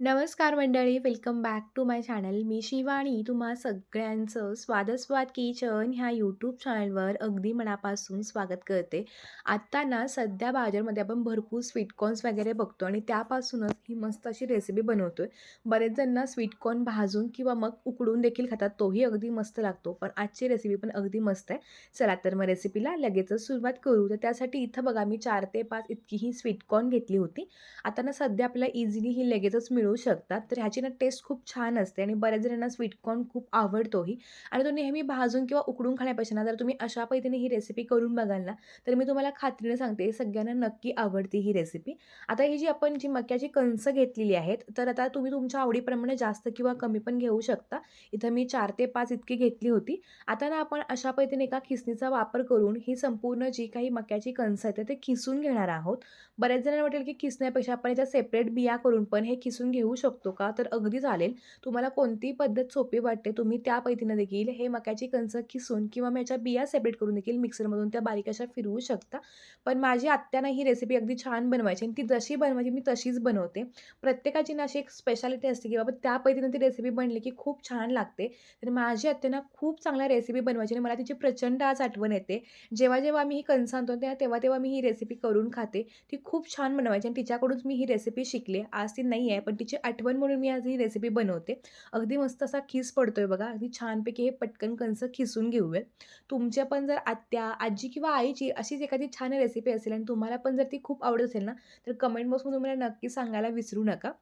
नमस्कार मंडळी, welcome back to my channel. मी शिवानी तुम्हा सगळ्यांचं स्वादस्वाद किचन ह्या यूट्यूब चॅनलवर अगदी मनापासून स्वागत करते. आत्ता ना सध्या बाजारमध्ये आपण भरपूर स्वीटकॉर्न्स वगैरे बघतो आणि त्यापासूनच ही मस्त अशी रेसिपी बनवतो आहे बरेच जण ना स्वीटकॉर्न भाजून किंवा मग उकडून देखील खातात, तोही अगदी मस्त लागतो. पण आजची रेसिपी पण अगदी मस्त आहे. चला तर मग रेसिपीला लगेचच सुरुवात करू. तर त्यासाठी इथं बघा मी चार ते पाच इतकी ही स्वीटकॉर्न घेतली होती. आता ना सध्या आपल्याला इझिली ही लगेचच मिळू शकतात. तर ह्याची ना टेस्ट खूप छान असते आणि बऱ्याच जणांना स्वीटकॉर्न खूप आवडतोही आणि तो नेहमी भाजून किंवा उकडून खाण्यापेक्षा ना जर तुम्ही अशा पद्धतीने ही रेसिपी करून बघाल ना, तर मी तुम्हाला खात्रीने सांगते सगळ्यांना नक्की आवडते ही रेसिपी. आता ही जी आपण जी मक्याची कणसं घेतलेली आहेत, तर आता तुम्ही तुमच्या आवडीप्रमाणे जास्त किंवा कमी पण घेऊ शकता. इथं मी चार ते पाच इतकी घेतली होती. आता ना आपण अशा पद्धतीने एका खिसणीचा वापर करून ही संपूर्ण जी काही मक्याची कणसं आहेत, ते खिसून घेणार आहोत. बऱ्याच जणांना वाटेल की खिसण्यापेक्षा आपण याच्या सेपरेट बिया करून पण हे खिसून घेऊ शकतो का? तर अगदी चालेल. तुम्हाला कोणतीही पद्धत सोपी वाटते, तुम्ही त्या पद्धतीनं देखील हे मक्याची कणसं खिसून किंवा मग याच्या बिया सेपरेट करून देखील मिक्सरमधून त्या बारीक अशा फिरवू शकता. पण माझी आत्यानं ही रेसिपी अगदी छान बनवायची आणि ती जशी बनवायची मी तशीच बनवते. प्रत्येकाची ना अशी एक स्पेशालिटी असते की बाबा त्या पद्धतीनं ती रेसिपी बनली की खूप छान लागते. तर माझी आत्यानं खूप चांगल्या रेसिपी बनवायची आणि मला तिची प्रचंड आज आठवण येते. जेव्हा, जेव्हा मी ही कणसं आणतो तेव्हा, तेव्हा मी ही रेसिपी करून खाते. ती खूप छान बनवायची आणि तिच्याकडूनच मी ही रेसिपी शिकले. आज ती नाही आहे, पण तिची आठवण म्हणून मी आज ही रेसिपी बनवते. अगदी मस्त असा खीस पडतोय बघा. अगदी छानपैकी हे पटकन कणसं खिसून घेऊयात. तुमच्या पण जर आत्या, आजी किंवा आईची अशीच एखादी छान रेसिपी असेल आणि तुम्हाला पण जर ती खूप आवडत असेल ना, तर कमेंट बॉक्समध्ये मला नक्की सांगायला विसरू नका.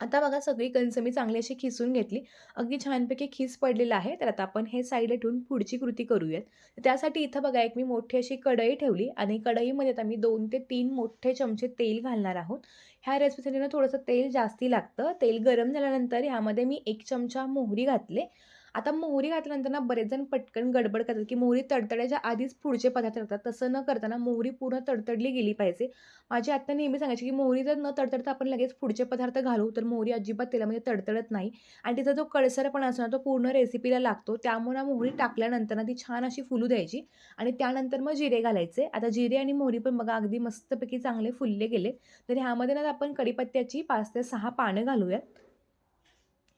आता बघा सगळी कणसं मी चांगली अशी खिसून घेतली. अगदी छानपैकी खिस पडलेलं आहे. तर आता आपण हे साईडला ठेवून पुढची कृती करूयात. त्यासाठी इथं बघा एक मी मोठी अशी कढई ठेवली आणि कढईमध्ये आता मी दोन ते तीन मोठे चमचे तेल घालणार आहोत. ह्या रेसिपीसाठी ना थोडंसं तेल जास्ती लागतं. तेल गरम झाल्यानंतर ह्यामध्ये मी एक चमचा मोहरी घातले. आता मोहरी घातल्यानंतर ना बरेच जण पटकन गडबड करतात, की मोहरी तडतडायच्या आधीच पुढचे पदार्थ लागतात तसं न करताना मोहरी पूर्ण तडतडली गेली पाहिजे. माझी आत्ता नेहमी सांगायची, की मोहरी जर न तडतडता आपण लगेच पुढचे पदार्थ घालू, तर मोहरी अजिबात तेलामध्ये तडतडत नाही आणि तिचा जो कळसरपणा असतो ना, तो पूर्ण रेसिपीला लागतो. त्यामुळे मोहरी टाकल्यानंतर ना ती छान अशी फुलू द्यायची आणि त्यानंतर मग जिरे घालायचे. आता जिरे आणि मोहरी पण बघा अगदी मस्तपैकी चांगले फुलले गेले. तर ह्यामध्ये ना आपण कढीपत्त्याची पाच ते सहा पानं घालूयात.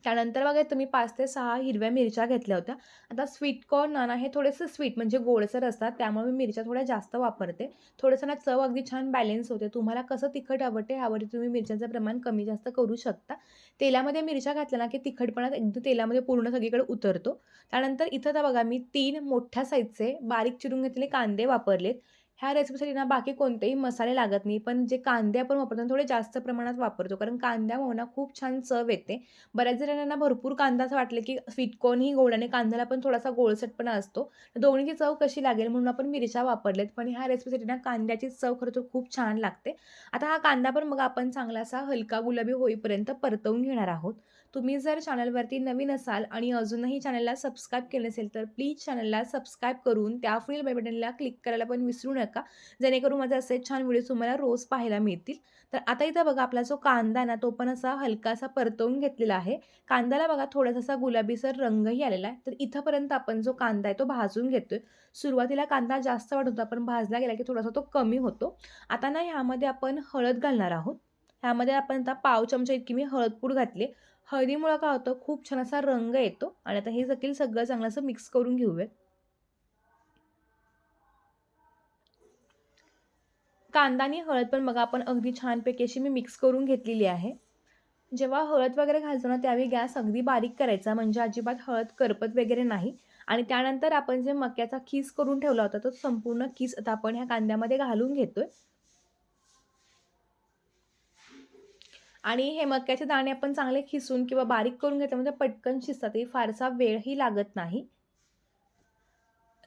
त्यानंतर बघा तुम्ही पाच ते सहा हिरव्या मिरच्या घेतल्या होत्या. आता स्वीट कॉर्न नाना हे थोडेसे स्वीट म्हणजे गोडसर असतात. त्यामुळे मी मिरच्या थोड्या जास्त वापरते. थोडंसं ना चव अगदी छान बॅलेन्स होते. तुम्हाला कसं तिखट आवडते ह्यावरती तुम्ही मिरच्यांचं प्रमाण कमी जास्त करू शकता. तेलामध्ये मिरच्या घातल्या ना की तिखटपणात एकदम तेलामध्ये पूर्ण सगळीकडे उतरतो. त्यानंतर इथं तर बघा मी तीन मोठ्या साईजचे बारीक चिरून घेतलेले कांदे वापरलेत. ह्या रेसिपीसाठी ना बाकी कोणतेही मसाले लागत नाही. पण जे कांदे आपण वापरतो थोडे जास्त प्रमाणात वापरतो. कारण कांद्यामुळे ना खूप छान चव येते. बऱ्याच जणांना भरपूर कांदा असं वाटलं, की स्वीटकॉर्नही गोड आणि कांद्याला पण थोडासा गोळसटपणा असतो. दोन्हीची चव कशी लागेल म्हणून आपण मिरच्या वापरल्यात. पण ह्या रेसिपीसाठी ना कांद्याची चव खरं तर खूप छान लागते. आता हा कांदा पण मग आपण चांगला असा हलका गुलाबी होईपर्यंत परतवून घेणार आहोत. तुम्ही जर चॅनलवरती नवीन असाल आणि अजूनही चॅनलला सबस्क्राईब केलं नसेल, तर प्लीज चॅनलला सबस्क्राईब करून त्या पुढील बेल बटनला क्लिक करायला पण विसरू नका. जेणेकरून माझे असे छान व्हिडिओ तुम्हाला रोज पाहायला मिळतील. तर आता इथं बघा आपला जो कांदा ना, तो पण असा हलकासा परतवून घेतलेला आहे. कांद्याला बघा थोडासा असा गुलाबीसर रंगही आलेला आहे. तर इथंपर्यंत आपण जो कांदा आहे तो भाजून घेतोय. सुरुवातीला कांदा जास्त वाढत होता, पण भाजला गेला की थोडासा तो कमी होतो. आता ना ह्यामध्ये आपण हळद घालणार आहोत. ह्यामध्ये आपण आता पाव चमचा इतकी मी हळदपूड घातली. हळदीमुळं काय होतं खूप छान असा रंग येतो आणि आता हे देखील सगळं चांगलं असं मिक्स करून घेऊयात. कांदा आणि हळद पण बघा आपण अगदी छानपैकी अशी मी मिक्स करून घेतलेली आहे. जेव्हा हळद वगैरे घालतो ना, त्यावेळी गॅस अगदी बारीक करायचा म्हणजे अजिबात हळद करपत वगैरे नाही आणि त्यानंतर आपण जे मक्याचा खीस करून ठेवला होता, तो संपूर्ण खीस आता आपण ह्या कांद्यामध्ये घालून घेतोय. आणि हे मक्याचे दाणे आपण चांगले खिसून किंवा बारीक करून घेतल्यामुळे पटकन शिजतात. फारसा वेळही लागत नाही.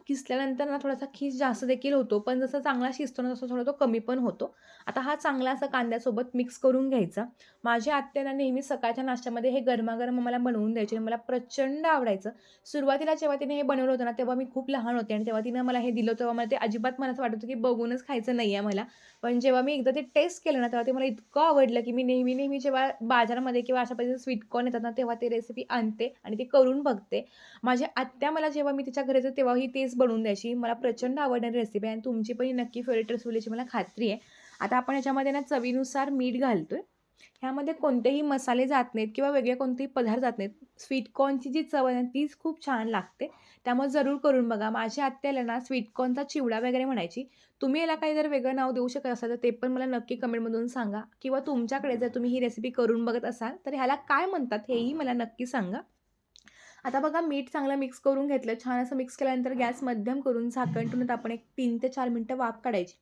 किसल्यानंतर ना थोडासा खीस जास्त देखील होतो. पण जसं चांगला शिजतो ना, तसं थोडा तो कमी पण होतो. आता हा चांगला असा कांद्यासोबत मिक्स करून घ्यायचा. माझ्या आत्याला नेहमी सकाळच्या नाश्त्यामध्ये हे गरमागरम मला बनवून द्यायचे आणि मला प्रचंड आवडायचं. सुरुवातीला जेव्हा तिने हे बनवलं होतं ना, तेव्हा मी खूप लहान होते आणि तेव्हा तिनं मला हे दिलं तेव्हा मला ते अजिबात मला असं वाटत की बघूनच खायचं नाही आहे मला. पण जेव्हा मी एकदा ते टेस्ट केलं ना, तेव्हा ते मला इतकं आवडलं, की मी नेहमी-नेहमी जेव्हा बाजारामध्ये किंवा अशा पद्धतीचे स्वीट कॉर्न येतात ना, तेव्हा ते रेसिपी आणते आणि ती करून बघते. माझ्या आत्या मला जेव्हा मी तिच्या घरी तेव्हाही तेच बनवून द्यायची. मला प्रचंड आवडणारी रेसिपी आहे आणि तुमची पण नक्की फेवरेट रेसिपी मला खात्री आहे. आता आपण याच्यामध्ये ना चवीनुसार मीठ घालतो आहे ह्यामध्ये कोणतेही मसाले जात नाहीत किंवा वेगळे कोणतेही पदार्थ जात नाहीत. स्वीटकॉर्नची जी चव आहे तीच खूप छान लागते. त्यामुळे जरूर करून बघा. माझ्या आत्याला ना स्वीटकॉर्नचा चिवडा वगैरे म्हणायची. तुम्ही याला काही जर वेगळं नाव देऊ शकत असाल तर ते पण मला नक्की कमेंटमधून सांगा. किंवा तुमच्याकडे जर तुम्ही ही रेसिपी करून बघत असाल तर ह्याला काय म्हणतात हेही मला नक्की सांगा. आता बघा मीठ चांगलं मिक्स करून घेतलं. छान असं मिक्स केल्यानंतर गॅस मध्यम करून झाकण ठेवून आपण एक तीन ते चार मिनटं वाफ काढायची.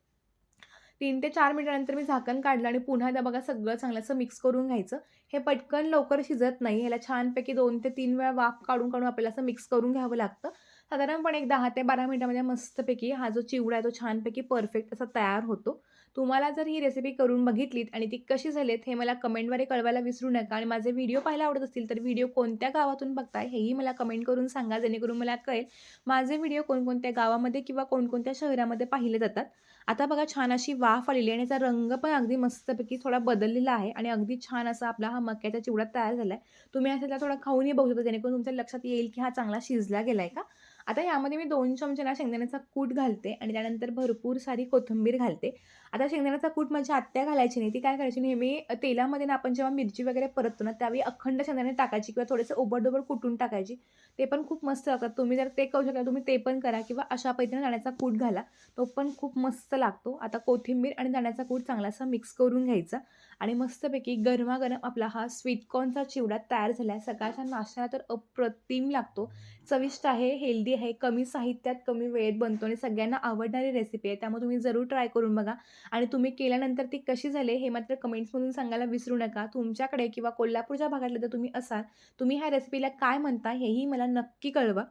तीन ते चार मिनिटानंतर मी झाकण काढलं आणि पुन्हा एकदा बघा सगळं चांगलं असं मिक्स करून घ्यायचं. हे पटकन लवकर शिजत नाही. ह्याला छानपैकी दोन ते तीन वेळा वाफ काढून काढून आपल्याला असं मिक्स करून घ्यावं लागतं. साधारणपणे एक दहा ते बारा मिनटामध्ये मस्तपैकी हा जो चिवडा आहे तो छानपैकी परफेक्ट असा तयार होतो. तुम्हाला जर ही रेसिपी करून बघितलीत आणि ती कशी झालीत हे मला कमेंटद्वारे कळवायला विसरू नका आणि माझे व्हिडिओ पाहायला आवडत असतील तर व्हिडिओ कोणत्या गावातून बघताय हेही मला कमेंट करून सांगा जेणेकरून मला कळेल माझे व्हिडिओ कोणकोणत्या गावामध्ये किंवा कोणकोणत्या शहरामध्ये पाहिले जातात. आता बघा छान अशी वाफ आलेली आणि याचा रंग पण अगदी मस्तपैकी थोडा बदललेला आहे आणि अगदी छान असा आपला हा मक्याचा चिवडा तयार झाला आहे तुम्ही असा थोडा खाऊनही बघू शकता जेणेकरून तुमच्या लक्षात येईल की हा चांगला शिजला गेला आहे का? आता यामध्ये मी दोन चमचे म्हणजे ना शेंगदाण्याचा कूट घालते आणि त्यानंतर भरपूर सारी कोथिंबीर घालते. आता शेंगदाण्याचा कूट माझी आत्या घालायची नाही. ती काय करायची नेहमी तेलामध्ये ना आपण जेव्हा मिरची वगैरे परततो ना त्यावेळी अखंड शेंगदाणे टाकायची किंवा थोडंसं ओबडडोबड कुटून टाकायची. ते पण खूप मस्त लागतात. तुम्ही जर ते करू शकता तुम्ही ते पण करा किंवा अशा पद्धतीने दाण्याचा कूट घाला. तो पण खूप मस्त लागतो. आता कोथिंबीर आणि दाण्याचा कूट चांगलासा मिक्स करून घ्यायचा आणि मस्तपैकी गरमागरम आपला हा स्वीटकॉर्नचा चिवडा तयार झाला आहे सकाळच्या नाश्त्याला तर अप्रतिम लागतो. चविष्ट आहे हेल्दी आहे कमी साहित्यात कमी वेळेत बनतो आणि सगळ्यांना आवडणारी रेसिपी आहे. त्यामुळे तुम्ही जरूर ट्राय करून बघा. आणि तुम्ही केल्यानंतर ती कशी झाली हे मात्र कमेंट्समधून सांगायला विसरू नका. तुमच्याकडे किंवा कोल्हापूरच्या भागातले जर तुम्ही असाल तुम्ही ह्या रेसिपीला काय म्हणता हेही मला नक्की कळवा.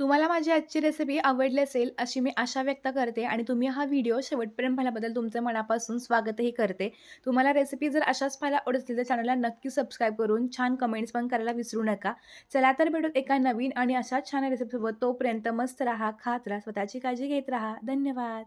तुम्हाला माझी आजची रेसिपी आवडली असेल अशी मी आशा व्यक्त करते आणि तुम्ही हा व्हिडिओ शेवटपर्यंत पाहिल्याबद्दल तुमचं मनापासून स्वागतही करते. तुम्हाला रेसिपी जर अशाच पाहायला आवडत असतील तर चॅनलला नक्की सबस्क्राईब करून छान कमेंट्स पण करायला विसरू नका. चला तर भेटूत एका नवीन आणि अशाच छान रेसिपीसोबत तोपर्यंत मस्त राहा खात राहा स्वतःची काळजी घेत राहा. धन्यवाद.